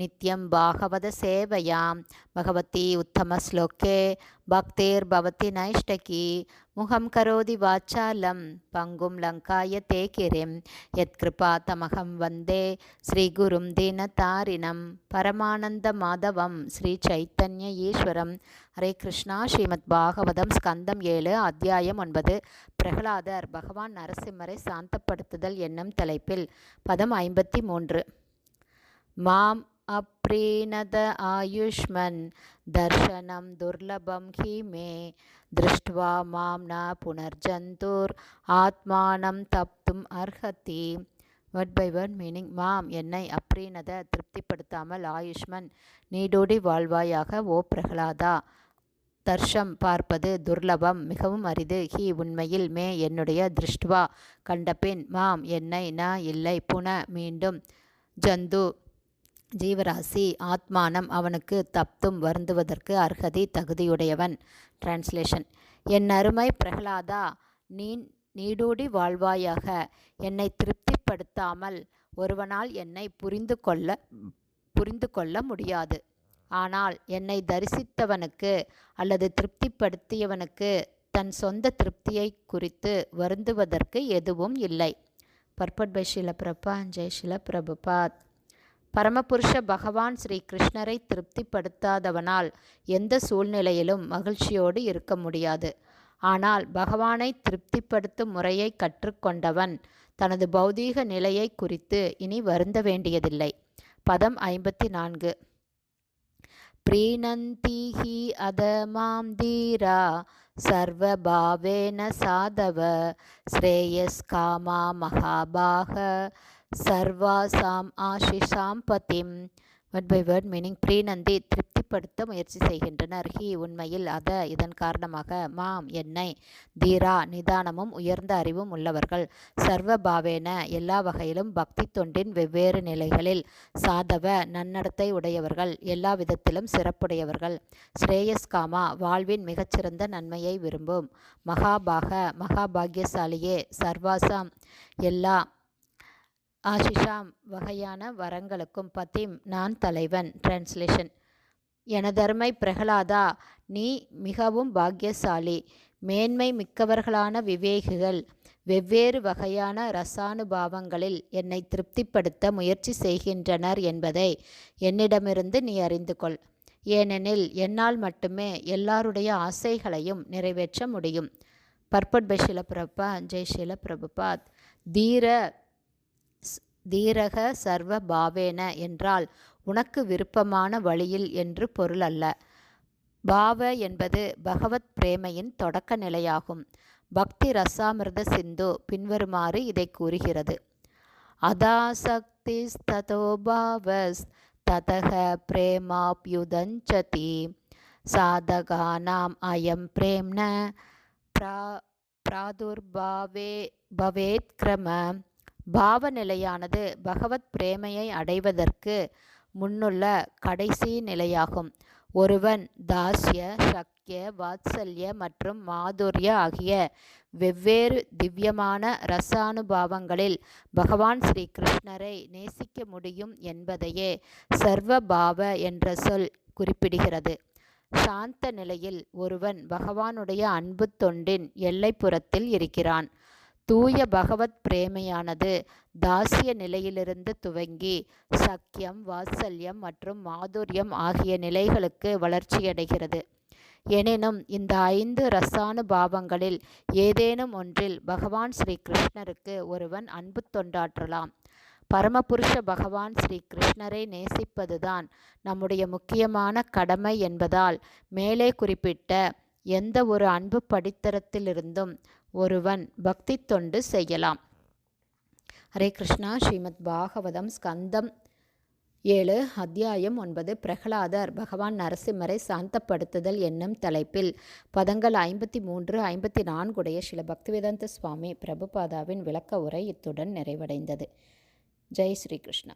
நித்யம் பாகவத சேவையாம். பகவதி உத்தம ஸ்லோகே. பக்தேர் பவதி நைஷ்டகி. முகம் கரோதி வாச்சாலம். பங்கும் லங்காய தே யத் கிருபா தமகம் வந்தே. ஸ்ரீகுரும் தீனதாரிணம் பரமானந்த மாதவம். ஸ்ரீ சைத்தன்ய ஈஸ்வரம். ஹரே கிருஷ்ணா. ஸ்ரீமத் பாகவதம் ஸ்கந்தம் ஏழு அத்தியாயம் ஒன்பது. பிரகலாதர் பகவான் நரசிம்மரை சாந்தப்படுத்துதல் என்னும் தலைப்பில் பதம் ஐம்பத்தி மூன்று. மாம் அப்ரீணத ஆயுஷ்மன் தர்ஷனம் துர்லபம் ஹி மே திருஷ்டுவா மாம் ந புனர்ஜந்தூர் ஆத்மானம் தப்தும் அர்ஹதி வேர்ட் பை வேர்ட் மீனிங் மாம் என்னை அப்ரீனத திருப்திப்படுத்தாமல் ஆயுஷ்மன் நீடோடி வாழ்வாயாக ஓ பிரகலாதா! தர்ஷம் பார்ப்பது துர்லபம் மிகவும் அரிது. ஹி உண்மையில் மே என்னுடைய திருஷ்டுவா! கண்டபின் மாம் என்னை ந இல்லை புன மீண்டும் ஜந்து ஜீவராசி ஆத்மானம் அவனுக்கு தப்தும் வருந்துவதற்கு அர்ஹதி தகுதியுடையவன். டிரான்ஸ்லேஷன் என் அருமை பிரகலாதா நீ நீடூடி வாழ்வாயாக. என்னை திருப்திப்படுத்தாமல் ஒருவனால் என்னை புரிந்து கொள்ள புரிந்து கொள்ள முடியாது. ஆனால் என்னை தரிசித்தவனுக்கு அல்லது திருப்திப்படுத்தியவனுக்கு தன் சொந்த திருப்தியை குறித்து வருந்துவதற்கு எதுவும் இல்லை. பர்பட் பை ஷில பிரபா ஜெய் ஷில பிரபுபாத் பரமபுருஷ பகவான் ஸ்ரீ கிருஷ்ணரை திருப்திப்படுத்தாதவனால் எந்த சூழ்நிலையிலும் மகிழ்ச்சியோடு இருக்க முடியாது. ஆனால் பகவானை திருப்திப்படுத்தும் முறையை கற்றுக்கொண்டவன் தனது பௌதீக நிலையை குறித்து இனி வருந்த வேண்டியதில்லை. பதம் ஐம்பத்தி நான்கு பிரீணந்தி ஹி அதமாம் தீரா சர்வபாவேன சாதவ ஸ்ரேயஸ்காமா மகாபாக சர்வாசாம் ஆஷிஷாம் பதிம். வேர்ட் பை வேர்ட் மீனிங் பிரீநந்தி திருப்திப்படுத்த முயற்சி செய்கின்றனர். ஹி உண்மையில் அத இதன் காரணமாக மாம் என்னை தீரா நிதானமும் உயர்ந்த அறிவும் உள்ளவர்கள். சர்வ பாவேன எல்லா வகையிலும் பக்தி தொண்டின் வெவ்வேறு நிலைகளில் சாதவ நன்னடத்தை உடையவர்கள் எல்லா விதத்திலும் சிறப்புடையவர்கள். ஸ்ரேயஸ்காமா வாழ்வின் மிகச்சிறந்த நன்மையை விரும்பும். மகாபாக மகாபாகியசாலியே சர்வாசாம் எல்லா ஆஷிஷாம் வகையான வரங்களுக்கும் பத்திம் நான் தலைவன். டிரான்ஸ்லேஷன் எனதருமை பிரகலாதா நீ மிகவும் பாக்கியசாலி மேன்மை மிக்கவர்களான விவேகிகள் வெவ்வேறு வகையான ரசானுபாவங்களில் என்னை திருப்திப்படுத்த முயற்சி செய்கின்றனர் என்பதை என்னிடமிருந்து நீ அறிந்து கொள் ஏனெனில் என்னால் மட்டுமே எல்லாருடைய ஆசைகளையும் நிறைவேற்ற முடியும். பர்பட் பை பிரபா ஜெய் ஷில பிரபுபாத் தீர தீரக சர்வ பாவேன என்றால் உனக்கு விருப்பமான வழியில் என்று பொருள் அல்ல. பாவ என்பது பகவத் பிரேமையின் தொடக்க நிலையாகும். பக்தி ரசாமிர்த சிந்து பின்வருமாறு இதை கூறுகிறது. அதாசக்தி பாவஸ் ததக பிரேமாப்யுதஞ்சதி சாதகானாம் அயம் பிரேம்ன பிரா பிராதுர்பாவே பவேத்கிரம பாவ பாவநிலையானது பகவத் பிரேமையை அடைவதற்கு முன்னுள்ள கடைசி நிலையாகும். ஒருவன் தாஸ்ய சக்கிய வாத்சல்ய மற்றும் மாதுர்ய ஆகிய வெவ்வேறு திவ்யமான ரசானுபாவங்களில் பகவான் ஸ்ரீ கிருஷ்ணரை நேசிக்க முடியும் என்பதையே சர்வபாவ என்ற சொல் குறிப்பிடுகிறது. சாந்த நிலையில் ஒருவன் பகவானுடைய அன்பு தொண்டின் எல்லைப்புறத்தில் இருக்கிறான். தூய பகவத் பிரேமையானது தாசிய நிலையிலிருந்து துவங்கி சக்கியம் வாத்சல்யம் மற்றும் மாதுரியம் ஆகிய நிலைகளுக்கு வளர்ச்சியடைகிறது. எனினும் இந்த ஐந்து ரசானுபாவங்களில் ஏதேனும் ஒன்றில் பகவான் ஸ்ரீ கிருஷ்ணருக்கு ஒருவன் அன்பு தொண்டாற்றலாம். பரமபுருஷ பகவான் ஸ்ரீ கிருஷ்ணரை நேசிப்பதுதான் நம்முடைய முக்கியமான கடமை என்பதால் மேலே குறிப்பிட்ட எந்த ஒரு அன்பு படித்தரத்திலிருந்தும் ஒருவன் பக்தி தொண்டு செய்யலாம். ஹரே கிருஷ்ணா ஸ்ரீமத் பாகவதம் ஸ்கந்தம் ஏழு அத்தியாயம் ஒன்பது பிரகலாதர் பகவான் நரசிம்மரை சாந்தப்படுத்துதல் என்னும் தலைப்பில் பதங்கள் ஐம்பத்தி மூன்று ஐம்பத்தி நான்குடைய சில பக்திவேதாந்த சுவாமி பிரபுபாதாவின் விளக்க உரை இத்துடன் நிறைவடைந்தது. ஜெய் ஸ்ரீ கிருஷ்ணா.